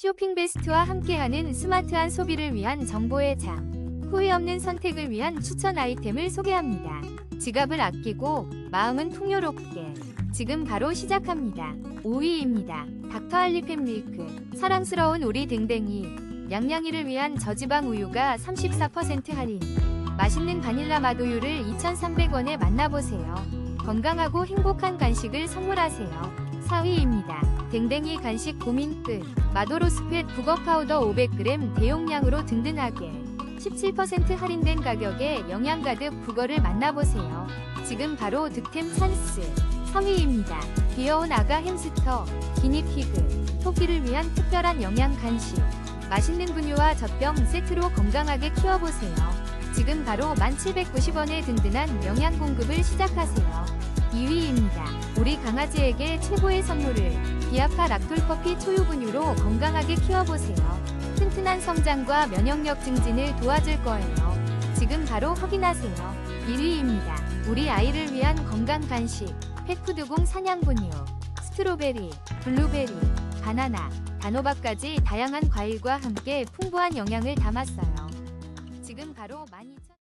쇼핑 베스트와 함께하는 스마트한 소비를 위한 정보의 장. 후회 없는 선택을 위한 추천 아이템을 소개합니다. 지갑을 아끼고 마음은 풍요롭게. 지금 바로 시작합니다. 5위입니다. 닥터 알리펜 밀크. 사랑스러운 우리 댕댕이. 양양이를 위한 저지방 우유가 34% 할인. 맛있는 바닐라 맛우유를 2,300원에 만나보세요. 건강하고 행복한 간식을 선물하세요. 4위입니다. 댕댕이 간식 고민 끝. 마도로스펫 북어 파우더 500g 대용량으로 든든하게. 17% 할인된 가격에 영양 가득 북어를 만나보세요. 지금 바로 득템 찬스. 3위입니다. 귀여운 아가 햄스터, 기니피그, 토끼를 위한 특별한 영양 간식. 맛있는 분유와 젖병 세트로 건강하게 키워보세요. 지금 바로 1790원의 든든한 영양 공급을 시작하세요. 2위입니다. 우리 강아지에게 최고의 선물을 비아파 락톨커피 초유분유로 건강하게 키워보세요. 튼튼한 성장과 면역력 증진을 도와줄 거예요. 지금 바로 확인하세요. 1위입니다. 우리 아이를 위한 건강 간식 펫푸드공 사냥분유 스트로베리, 블루베리, 바나나, 단호박까지 다양한 과일과 함께 풍부한 영양을 담았어요. 지금 바로 12,000